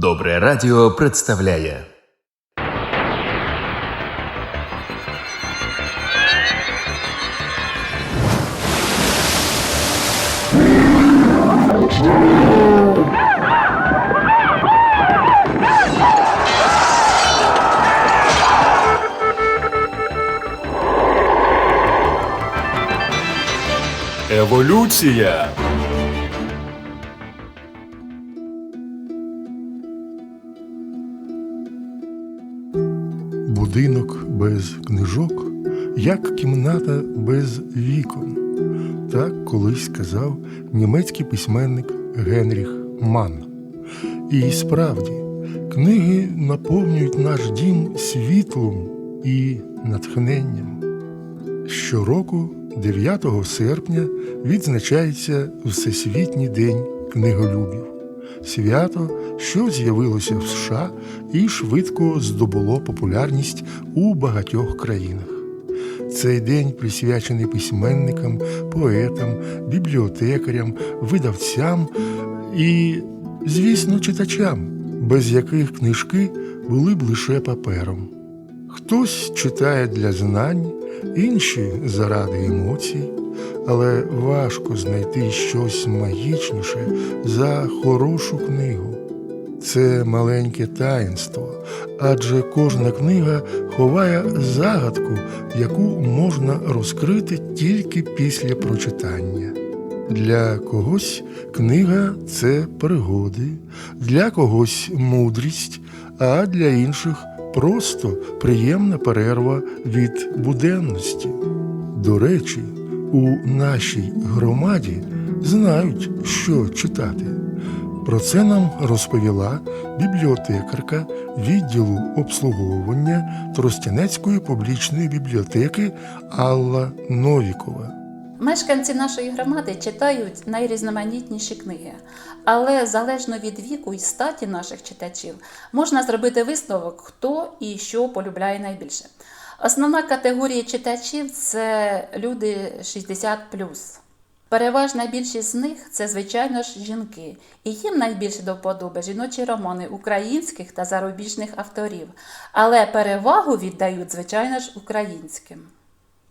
Добре радіо представляє. Еволюція. Будинок без книжок, як кімната без вікон. Так колись сказав німецький письменник Генріх Манн. І справді, книги наповнюють наш дім світлом і натхненням. Щороку, 9 серпня, відзначається Всесвітній день книголюбів. Свято, що з'явилося в США і швидко здобуло популярність у багатьох країнах. Цей день присвячений письменникам, поетам, бібліотекарям, видавцям і, звісно, читачам, без яких книжки були б лише папером. Хтось читає для знань, інші заради емоцій, але важко знайти щось магічніше за хорошу книгу. Це маленьке таїнство, адже кожна книга ховає загадку, яку можна розкрити тільки після прочитання. Для когось книга це пригоди, для когось мудрість, а для інших просто приємна перерва від буденності. До речі, у нашій громаді знають, що читати. Про це нам розповіла бібліотекарка відділу обслуговування Тростянецької публічної бібліотеки Алла Новікова. Мешканці нашої громади читають найрізноманітніші книги, але залежно від віку і статі наших читачів можна зробити висновок, хто і що полюбляє найбільше. Основна категорія читачів це люди 60 Переважна більшість з них це, звичайно ж, жінки, і їм найбільше до вподоби жіночі романи українських та зарубіжних авторів, але перевагу віддають, звичайно ж, українським.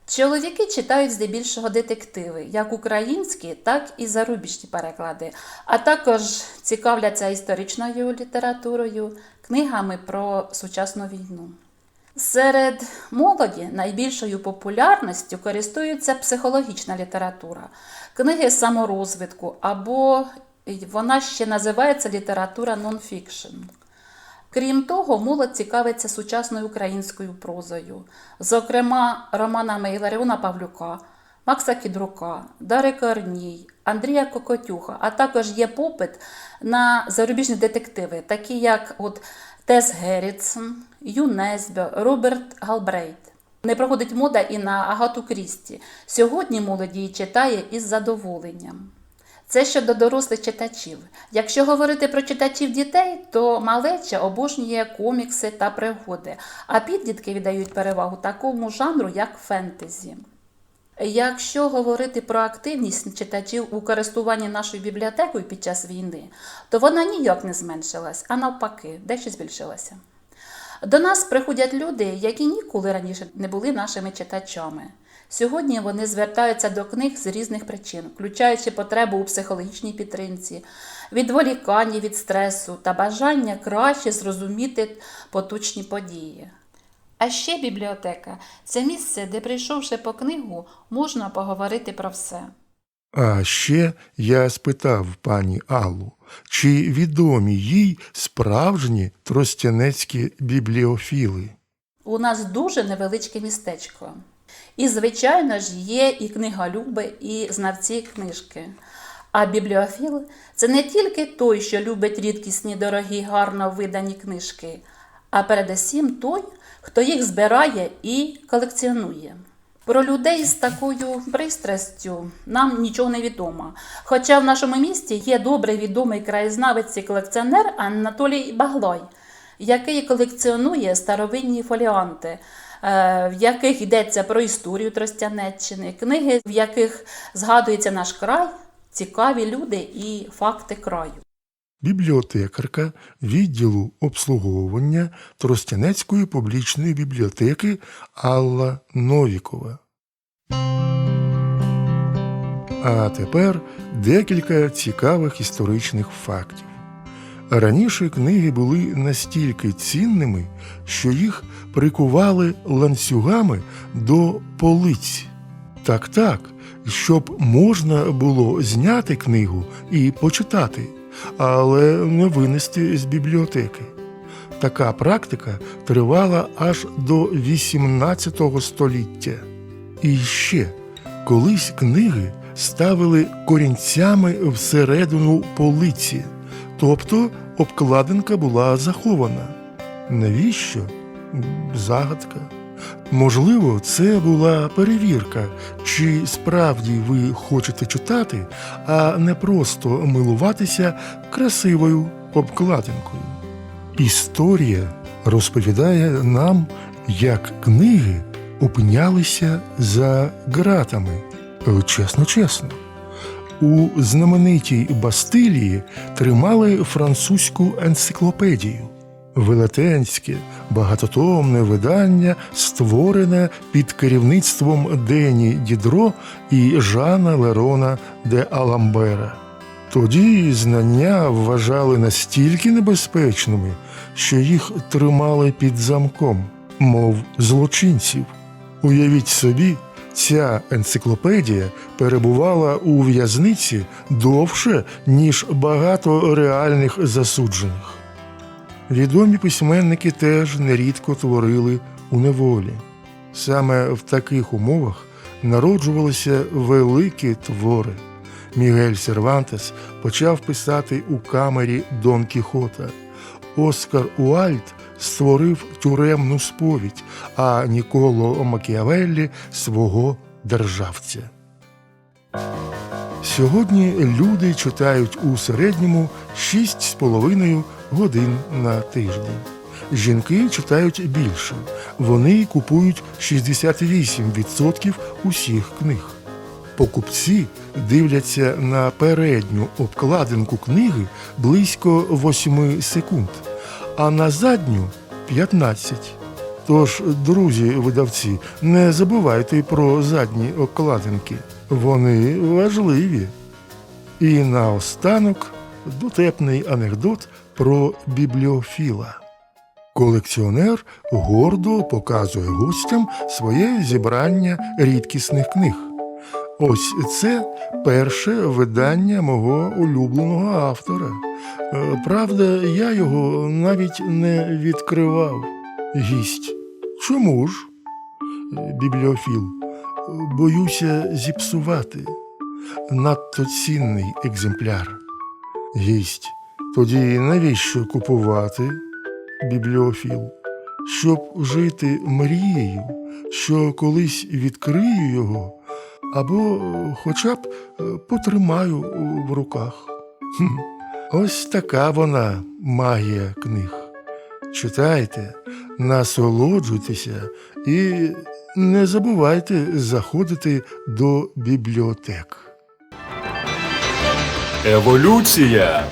Чоловіки читають здебільшого детективи, як українські, так і зарубіжні переклади, а також цікавляться історичною літературою, книгами про сучасну війну. Серед молоді найбільшою популярністю користується психологічна література, книги саморозвитку або вона ще називається література нонфікшн. Крім того, молодь цікавиться сучасною українською прозою, зокрема, романами Іларіона Павлюка, Макса Кідрука, Дари Корній, Андрія Кокотюха, а також є попит на зарубіжні детективи, такі як от Тес Геррітсон, Ю Несбьо, Роберт Галбрейт. Не проходить мода і на Агату Крісті. Сьогодні молодь її читає із задоволенням. Це щодо дорослих читачів. Якщо говорити про читачів дітей, то малеча обожнює комікси та пригоди, а підлітки віддають перевагу такому жанру, як фентезі. Якщо говорити про активність читачів у користуванні нашою бібліотекою під час війни, то вона ніяк не зменшилась, а навпаки, дещо збільшилася. До нас приходять люди, які ніколи раніше не були нашими читачами. Сьогодні вони звертаються до книг з різних причин, включаючи потребу у психологічній підтримці, відволіканні від стресу та бажання краще зрозуміти поточні події. А ще бібліотека це місце, де, прийшовши по книгу, можна поговорити про все. А ще я спитав пані Аллу, чи відомі їй справжні тростянецькі бібліофіли. У нас дуже невеличке містечко. І, звичайно ж, є і книголюби, і знавці книжки. А бібліофіл це не тільки той, що любить рідкісні, дорогі, гарно видані книжки, а передусім той, хто їх збирає і колекціонує. Про людей з такою пристрастю нам нічого не відомо. Хоча в нашому місті є добре відомий краєзнавець і колекціонер Анатолій Баглой, який колекціонує старовинні фоліанти, в яких йдеться про історію Тростянеччини, книги, в яких згадується наш край, цікаві люди і факти краю. бібліотекарка відділу обслуговування Тростянецької публічної бібліотеки Алла Новікова. А тепер декілька цікавих історичних фактів. Раніше книги були настільки цінними, що їх прикували ланцюгами до полиць. Так, так, щоб можна було зняти книгу і почитати, але не винести з бібліотеки. Така практика тривала аж до XVIII століття. І ще колись книги ставили корінцями всередину полиці, тобто обкладинка була захована. Навіщо? Загадка. Можливо, це була перевірка, чи справді ви хочете читати, а не просто милуватися красивою обкладинкою. Історія розповідає нам, як книги опинялися за ґратами. Чесно, чесно. У знаменитій Бастилії тримали французьку енциклопедію. Велетенське, багатотомне видання, створене під керівництвом Дені Дідро і Жана Лерона де Аламбера. Тоді знання вважали настільки небезпечними, що їх тримали під замком, мов злочинців. Уявіть собі, ця енциклопедія перебувала у в'язниці довше, ніж багато реальних засуджених. Відомі письменники теж нерідко творили у неволі. Саме в таких умовах народжувалися великі твори. Мігель Сервантес почав писати у камері Дон Кіхота. Оскар Уальд створив тюремну сповідь, а Ніколо Макіавеллі свого державця. Сьогодні люди читають у середньому 6,5 годин на тиждень. Жінки читають більше. Вони купують 68% усіх книг. Покупці дивляться на передню обкладинку книги близько 8 секунд, а на задню 15. Тож, друзі видавці, не забувайте про задні обкладинки. Вони важливі. І наостанок дотепний анекдот про бібліофіла. Колекціонер гордо показує гостям своє зібрання рідкісних книг. Ось це перше видання мого улюбленого автора. Е, Правда, я його навіть не відкривав. Гість. Чому ж? Е, Бібліофіл. Боюся зіпсувати. Надто цінний екземпляр. Гість. Тоді навіщо купувати? Бібліофіл. Щоб жити мрією, що колись відкрию його, або хоча б е, потримаю в руках. Хм. Ось така вона магія книг. Читайте, насолоджуйтеся і не забувайте заходити до бібліотек. Еволюція.